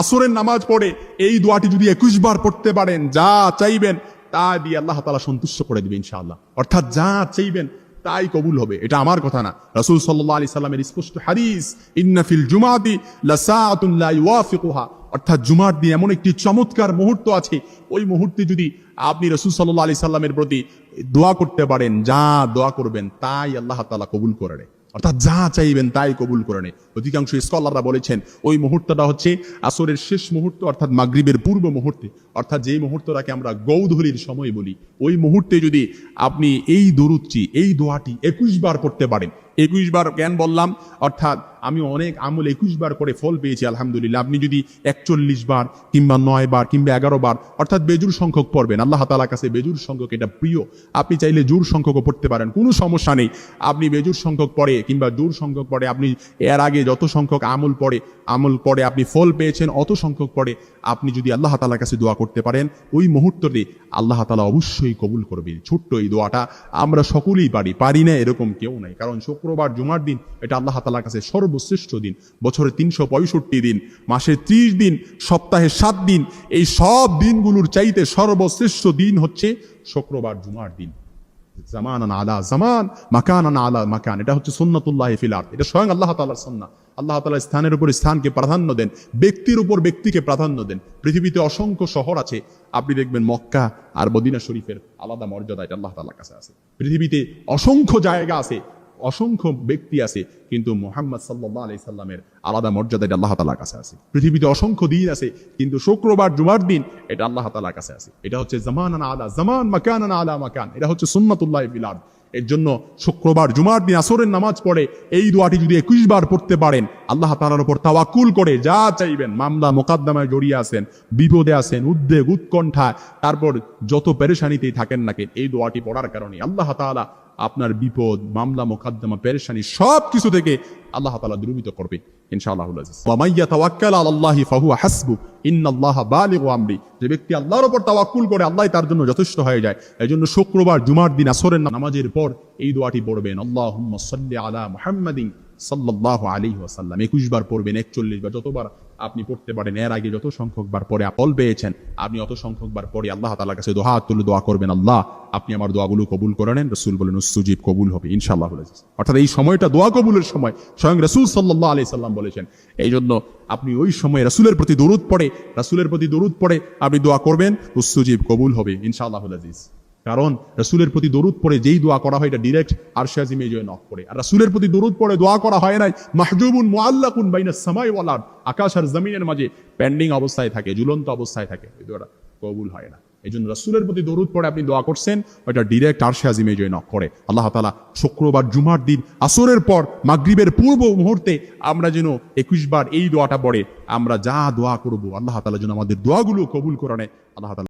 আসরের নামাজ পড়ে এই দোয়াটি যদি একুশ বার পড়তে পারেন, যা চাইবেন, তা দিয়ে আল্লাহ তালা সন্তুষ্ট করে দিবে ইনশাআল্লাহ। অর্থাৎ যা চাইবেন, তাই কবুল হবে। এটা আমার কথা না। রাসূল সাল্লাল্লাহু আলাইহি সাল্লামের স্পষ্ট হাদিস ইন্নাফিল জুমাতি লাসাআতুন লা অর্থাৎ জুমার দিন এমন একটি চমৎকার মুহূর্ত আছে। ওই মুহূর্তে যদি আপনি রসুল সাল্লাহ আলি সাল্লামের প্রতি দোয়া করতে পারেন, যা দোয়া করবেন, তাই আল্লাহ তালা কবুল করে অর্থাৎ যা চাইবেন তাই কবুল করে নেয় অধিকাংশ স্কলাররা বলেছেন, ওই মুহূর্তটা হচ্ছে আসরের শেষ মুহূর্ত, অর্থাৎ মাগরীবের পূর্ব মুহূর্তে। অর্থাৎ যেই মুহূর্তটাকে আমরা গৌধলির সময় বলি, ওই মুহূর্তে যদি আপনি এই দরুদটি, এই দোয়াটি একুশ বার করতে পারেন একুশ বার কেন বললাম, অর্থাৎ আমি অনেক আমল একুশ বার করে ফল পেয়েছি, আলহামদুলিল্লাহ। আপনি যদি একচল্লিশ বার কিংবা নয় বার কিংবা এগারো বার, অর্থাৎ বেজুর সংখ্যক পড়বেন। আল্লাহ তালার কাছে বেজুর সংখ্যক এটা প্রিয়। আপনি চাইলে জোর সংখ্যকও পড়তে পারেন, কোনো সমস্যা নেই। আপনি বেজুর সংখ্যক পড়ে কিংবা জোর সংখ্যক পড়ে, আপনি এর আগে যত সংখ্যক আমল পড়ে আমল পড়ে আপনি ফল পেয়েছেন, অত সংখ্যক পড়ে আপনি যদি আল্লাহ তালার কাছে দোয়া করতে পারেন, ওই মুহূর্ততে আল্লাহ তালা অবশ্যই কবুল করবেন। ছোট্ট এই দোয়াটা আমরা সকলেই পারি পারি না এরকম কেউ নাই, কারণ শুক্রবার জুমার দিন, এটা আল্লাহ তালার কাছে সর্বশ্রেষ্ঠ দিন। বছরে তিনশো পঁয়ষট্টি দিন, মাসে ত্রিশ দিন, সপ্তাহে সাত দিন। এই সব দিনগুলোর চাইতে সর্বশ্রেষ্ঠ দিন হচ্ছে শুক্রবার জুমার দিন। জামান আলা জামান মাকান আলা মাকান। এটা হচ্ছে সুন্নাতুল্লাহ ফিলার এটা স্বয়ং আল্লাহ তালার সন্না আল্লাহ তালা স্থানের উপর স্থানকে প্রাধান্য দেন, ব্যক্তির উপর ব্যক্তিকে প্রাধান্য দেন। পৃথিবীতে অসংখ্য শহর আছে। আপনি দেখবেন মক্কা আর মদিনা শরীফের আলাদা মর্যাদা এটা আল্লাহ তালার কাছে আছে। পৃথিবীতে অসংখ্য জায়গা আছে। অসংখ্য ব্যক্তি আছে, কিন্তু মোহাম্মদ সাল্লাহ আলি সাল্লামের আলাদা মর্যাদা এটা আল্লাহ তালার কাছে আছে। পৃথিবীতে অসংখ্য দিন আছে, কিন্তু শুক্রবার, জুমার দিন এটা আল্লাহ তালার কাছে আছে। এটা হচ্ছে জামান আলা, জামান মাকান আলা মাকান। এটা হচ্ছে সুন্নাতুল্লাহ বিলাদ এর জন্য শুক্রবার, জুমার দিন আসরের নামাজ পড়ে এই দোয়াটি যদি একুশ বার পড়তে পারেন আল্লাহ তালার উপর তাওয়াকুল করে যা চাইবেন, মামলা মোকাদ্দমায় জড়িয়ে আছেন, বিপদে আছেন, উদ্বেগ উৎকণ্ঠা তারপর যত পেরেশানিতেই থাকেন নাকি এই দোয়াটি পড়ার কারণে আল্লাহ তাআলা আপনার বিপদ, মামলা, মোকাদ্দমা, পেরেশানি সব কিছু থেকে আল্লাহ তাআলা দূরীভূত করবে ইনশাআল্লাহ আল্লাহর আল্লাহ তার জন্য যথেষ্ট হয়ে যায় এই জন্য শুক্রবার, জুমার দিন, আসরের নামাজের পর এই দোয়াটি পড়বেন, আল্লাহুম্মা সাল্লি আলা মুহাম্মাদিন সাল্লাল্লাহু আলাইহি ওয়াসাল্লাম 21 বার পড়বেন 41 বার, যতবার আপনি পড়তে পারেন, এর আগে যত সংখ্যক বার পরে ফল পেয়েছেন, আপনি অত সংখ্যক বার পরে আল্লাহ তাআলার কাছে দোয়া হাত তুলে দোয়া করবেন, আল্লাহ আপনি আমার দোয়াগুলো কবুল করে নেন, রাসূল বলেন সুজিব কবুল হবে, ইনশাআল্লাহ অর্থাৎ এই সময়টা দোয়া কবুলের সময়, স্বয়ং রসুল সাল্লাল্লাহু আলি সাল্লাম বলেছেন। এই জন্য আপনি ওই সময় রাসূলের প্রতি দরুদ পড়ে, রাসূলের প্রতি দরুদ পড়ে আপনি দোয়া করবেন সুজিব কবুল হবে ইনশাআল্লাহ আজিজ। কারণ রাসূলের প্রতি দরুদ পড়ে যেই দোয়া করা হয় এটা ডিরেক্ট আরশে আজিমে জয় নক করে। আর রাসূলের প্রতি দরুদ পড়ে দোয়া করা হয় নাই, মাহজুবুন মুআল্লাকুন বাইনাস সামাই ওয়াল আরদ। আকাশ আর জমিনের মাঝে পেন্ডিং অবস্থায় থাকে, ঝুলন্ত অবস্থায় থাকে। এই দোয়াটা কবুল হয় না। এই জন্য রাসূলের প্রতি দরুদ পড়ে আপনি দোয়া করছেন ওটা ডিরেক্ট আরশে আজিমে জয় নক করে। আল্লাহ তালা শুক্রবার, জুমার দিন, আসরের পর, মাগরিবের পূর্ব মুহূর্তে আমরা যেন একুশ বার এই দোয়াটা পড়ে, আমরা যা দোয়া করব, আল্লাহ তালা যেন আমাদের দোয়াগুলো কবুল করে নেয়। আল্লাহ তাআলা